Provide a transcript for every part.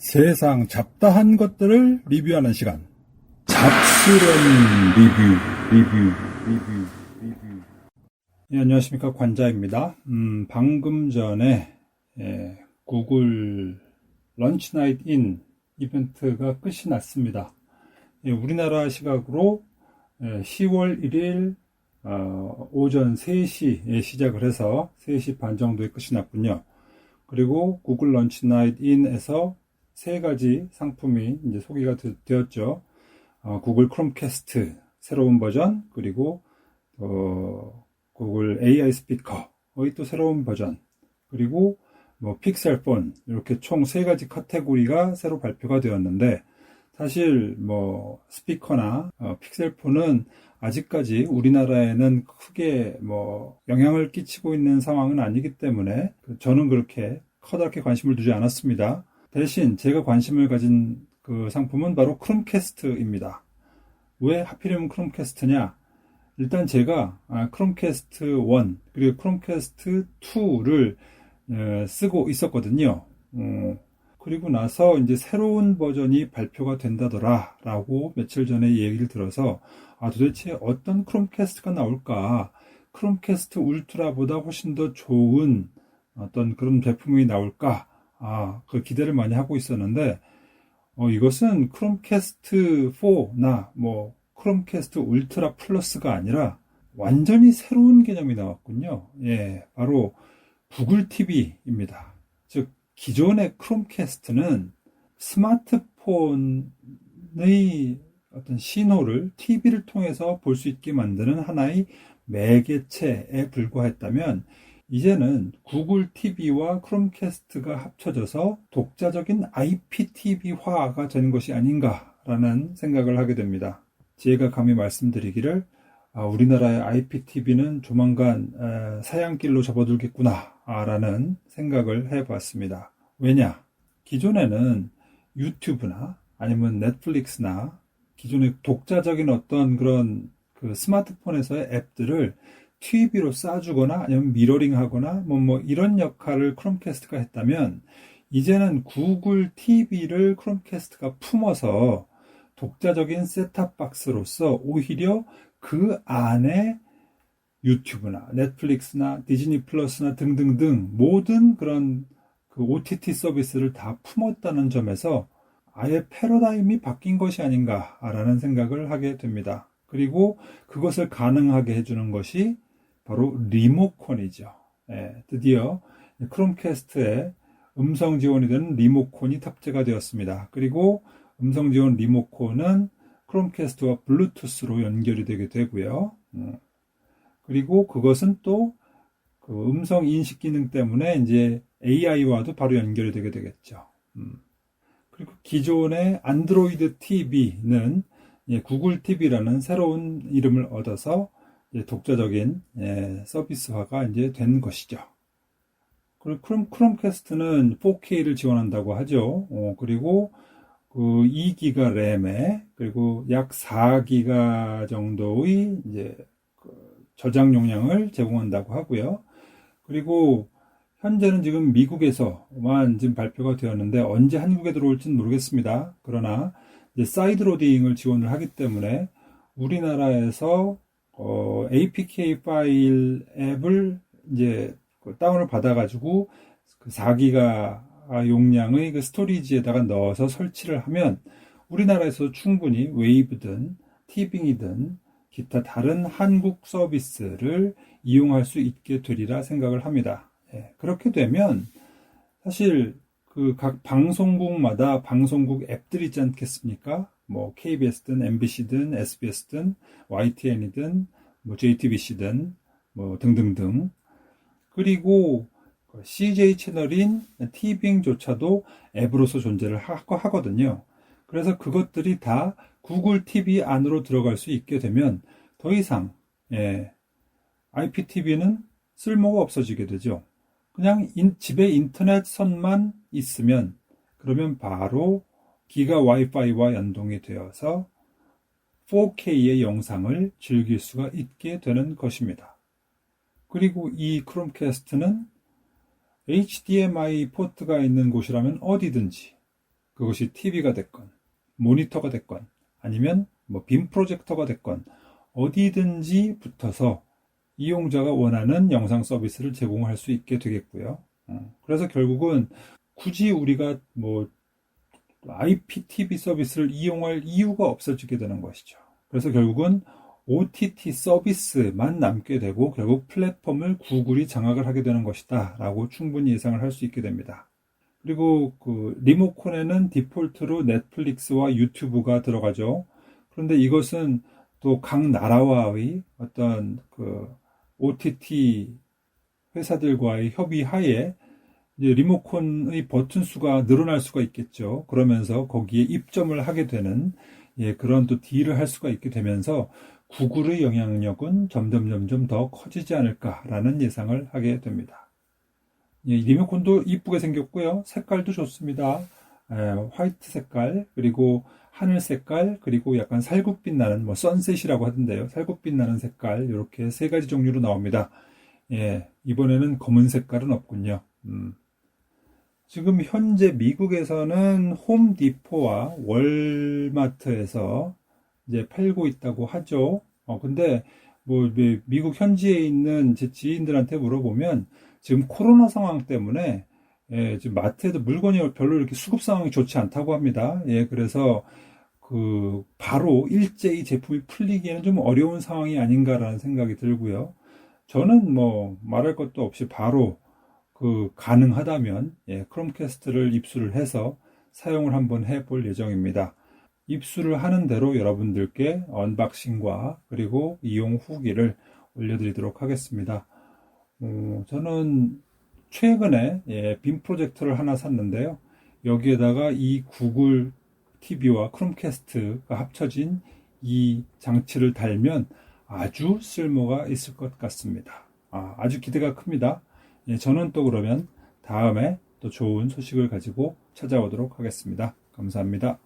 세상 잡다한 것들을 리뷰하는 시간. 잡스런 리뷰, 리뷰, 리뷰, 리뷰. 예, 안녕하십니까. 관자입니다. 음, 방금 전에, 예, 구글 런치 나이트 인 이벤트가 끝이 났습니다. 예, 우리나라 시각으로 예, 10월 1일 어, 오전 3시에 시작을 해서 3시 반 정도에 끝이 났군요. 그리고 구글 런치 나이트 인에서 세 가지 상품이 이제 소개가 되, 었죠 어, 구글 크롬캐스트 새로운 버전 그리고 어, 구글 AI 스피커의 또 새로운 버전 그리고 뭐 픽셀 폰 이렇게 총 세 가지 카테고리가 새로 발표가 되었는데 사실 뭐 스피커나 어, 픽셀 폰은 아직까지 우리나라에는 크게 뭐 영향을 끼치고 있는 상황은 아니기 때문에 저는 그렇게 커다랗게 관심을 두지 않았습니다. 대신 제가 관심을 가진 그 상품은 바로 크롬캐스트입니다. 왜 하필이면 크롬캐스트냐? 일단 제가 아, 크롬캐스트 1 그리고 크롬캐스트 2를 쓰고 있었거든요. 어, 그리고 나서 이제 새로운 버전이 발표가 된다더라 라고 며칠 전에 얘기를 들어서 아 도대체 어떤 크롬캐스트가 나올까 크롬캐스트 울트라보다 훨씬 더 좋은 어떤 그런 제품이 나올까 아, 그 기대를 많이 하고 있었는데 어, 이것은 크롬캐스트 4나 뭐 크롬캐스트 울트라 플러스가 아니라 완전히 새로운 개념이 나왔군요. 예, 바로 구글 TV입니다. 즉 기존의 크롬캐스트는 스마트폰의 어떤 신호를 TV를 통해서 볼 수 있게 만드는 하나의 매개체에 불과했다면 이제는 구글 TV와 크롬캐스트가 합쳐져서 독자적인 IPTV화가 되는 것이 아닌가라는 생각을 하게 됩니다. 제가 감히 말씀드리기를 아, 우리나라의 IPTV는 조만간 사양길로 접어들겠구나 라는 생각을 해봤습니다. 왜냐? 기존에는 유튜브나 아니면 넷플릭스나 기존의 독자적인 어떤 그런 그 스마트폰에서의 앱들을 TV로 쏴주거나 아니면 미러링 하거나 뭐, 뭐 이런 역할을 크롬캐스트가 했다면 이제는 구글 TV를 크롬캐스트가 품어서 독자적인 셋탑 박스로서 오히려 그 안에 유튜브나 넷플릭스나 디즈니 플러스나 등등등 모든 그런 그 OTT 서비스를 다 품었다는 점에서 아예 패러다임이 바뀐 것이 아닌가라는 생각을 하게 됩니다. 그리고 그것을 가능하게 해주는 것이 바로 리모컨이죠. 예, 드디어 크롬캐스트에 음성 지원이 되는 리모컨이 탑재가 되었습니다. 그리고 음성 지원 리모컨은 크롬캐스트와 블루투스로 연결이 되게 되고요. 음, 그리고 그것은 또 그 음성 인식 기능 때문에 이제 AI와도 바로 연결이 되게 되겠죠. 음. 그리고 기존의 안드로이드 TV는 구글 TV라는 새로운 이름을 얻어서 독자적인 예, 서비스화가 이제 된 것이죠. 그리고 크롬, 크롬캐스트는 4K를 지원한다고 하죠. 어, 그리고 그 2기가 램에 그리고 약 4기가 정도의 이제 그 저장 용량을 제공한다고 하고요. 그리고 현재는 지금 미국에서만 지금 발표가 되었는데 언제 한국에 들어올지는 모르겠습니다. 그러나 사이드 로딩을 지원을 하기 때문에 우리나라에서 어, APK 파일 앱을 이제 그 다운을 받아가지고 그 4기가 용량의 그 스토리지에다가 넣어서 설치를 하면 우리나라에서 충분히 웨이브든 티빙이든 기타 다른 한국 서비스를 이용할 수 있게 되리라 생각을 합니다. 예, 그렇게 되면 사실 그 각 방송국마다 방송국 앱들이 있지 않겠습니까? 뭐 KBS든 MBC든 SBS든 YTN이든 뭐 JTBC든 뭐 등등등 그리고 CJ 채널인 티빙조차도 앱으로서 존재를 하거든요. 그래서 그것들이 다 구글 TV 안으로 들어갈 수 있게 되면 더 이상 예, IPTV는 쓸모가 없어지게 되죠. 그냥 인, 집에 인터넷 선만 있으면 그러면 바로 기가 와이파이와 연동이 되어서 4K의 영상을 즐길 수가 있게 되는 것입니다. 그리고 이 크롬캐스트는 HDMI 포트가 있는 곳이라면 어디든지 그것이 TV가 됐건, 모니터가 됐건, 아니면 뭐 빔 프로젝터가 됐건, 어디든지 붙어서 이용자가 원하는 영상 서비스를 제공할 수 있게 되겠고요. 어, 그래서 결국은 굳이 우리가 뭐 IPTV 서비스를 이용할 이유가 없어지게 되는 것이죠. 그래서 결국은 OTT 서비스만 남게 되고 결국 플랫폼을 구글이 장악을 하게 되는 것이다 라고 충분히 예상을 할 수 있게 됩니다. 그리고 그 리모컨에는 디폴트로 넷플릭스와 유튜브가 들어가죠. 그런데 이것은 또 각 나라와의 어떤 그 OTT 회사들과의 협의 하에 리모컨의 버튼 수가 늘어날 수가 있겠죠. 그러면서 거기에 입점을 하게 되는 예, 그런 또 딜을 할 수가 있게 되면서 구글의 영향력은 점점 점점 더 커지지 않을까라는 예상을 하게 됩니다. 예, 리모컨도 이쁘게 생겼고요. 색깔도 좋습니다. 에, 화이트 색깔, 그리고 하늘 색깔, 그리고 약간 살구빛 나는, 뭐, 선셋이라고 하던데요. 살구빛 나는 색깔, 이렇게 세 가지 종류로 나옵니다. 예, 이번에는 검은 색깔은 없군요. 음. 지금 현재 미국에서는 홈디포와 월마트에서 이제 팔고 있다고 하죠. 어, 근데 뭐 미- 미국 현지에 있는 제 지인들한테 물어보면 지금 코로나 상황 때문에 예, 지금 마트에도 물건이 별로 이렇게 수급 상황이 좋지 않다고 합니다. 예, 그래서 그 바로 일제히 제품이 풀리기에는 좀 어려운 상황이 아닌가라는 생각이 들고요. 저는 뭐 말할 것도 없이 바로 그 가능하다면 예, 크롬캐스트를 입수를 해서 사용을 한번 해 볼 예정입니다. 입수를 하는 대로 여러분들께 언박싱과 그리고 이용 후기를 올려드리도록 하겠습니다. 어, 저는 최근에 예, 빔 프로젝터를 하나 샀는데요. 여기에다가 이 구글 TV와 크롬캐스트가 합쳐진 이 장치를 달면 아주 쓸모가 있을 것 같습니다. 아, 아주 기대가 큽니다. 예, 저는 또 그러면 다음에 또 좋은 소식을 가지고 찾아오도록 하겠습니다. 감사합니다.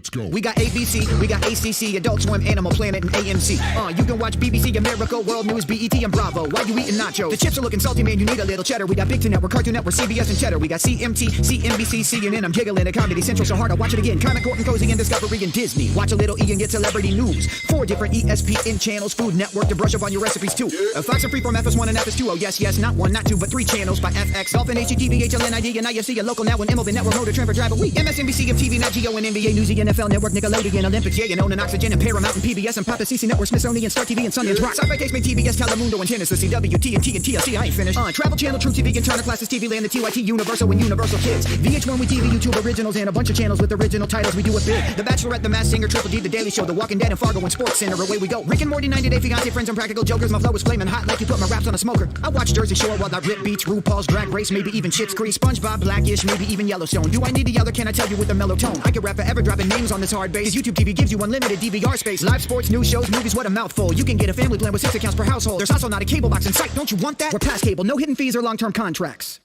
Let's go. We got ABC, we got ACC, Adult Swim, Animal Planet, and AMC. Uh, you can watch BBC, America, World News, BET, and Bravo. Why you eating nachos? The chips are looking salty, man. You need a little cheddar. We got Big Ten Network, Cartoon Network, CBS, and Cheddar. We got CMT, CNBC, CNN. I'm giggling at Comedy Central, so hard I watch it again. Comic Court and Cozy and Discovery and Disney. Watch a little E and get celebrity news. Four different ESPN channels, Food Network to brush up on your recipes too. Uh, Fox and Freeform FS1 and FS2. Oh yes, yes, not one, not two, but three channels by FX, Dolphin, HGTV, HLNID, and IFC. A local now and MLB Network, Motor Trend for Drive a Week. MSNBC, MTV, Nat Geo, and NBA News, NFL Network, Nickelodeon, Olympics, yeah, and own Oxygen and Paramount and PBS and Papa CC Network, Smithsonian, Star TV, and Sundance Rock. Sci-Fi Taste, TBS, Telemundo, and Tennis, the CW, TNT, and TLC. I ain't finished. Uh, Travel Channel, True TV, and Turner Classes, TV Land, the TYT, Universal, and Universal Kids. VH1 with TV, YouTube originals, and a bunch of channels with original titles. We do it big. The Bachelorette, The Masked Singer, Triple D, The Daily Show, The Walking Dead, and Fargo, and Sports Center. Away we go. Rick and Morty, 90 Day Fiance, Friends, and Practical Jokers. My flow is flaming hot like you put my raps on a smoker. I watch Jersey Shore while I rip beats, RuPaul's Drag Race, maybe even Schitt's Creek, SpongeBob, Blackish, maybe even Yellowstone. Do I need a yell or can I tell you with a mellow tone? I could rap forever, dropping names on this hard bass. YouTube TV gives you unlimited DVR space. Live sports, news shows, movies, what a mouthful. You can get a family plan with six accounts per household. There's also not a cable box in sight. Don't you want that? We're past cable, no hidden fees or long-term contracts.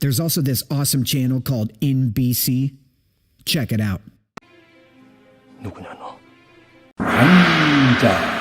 There's also this awesome channel called NBC. Check it out. 누구냐 너? 관자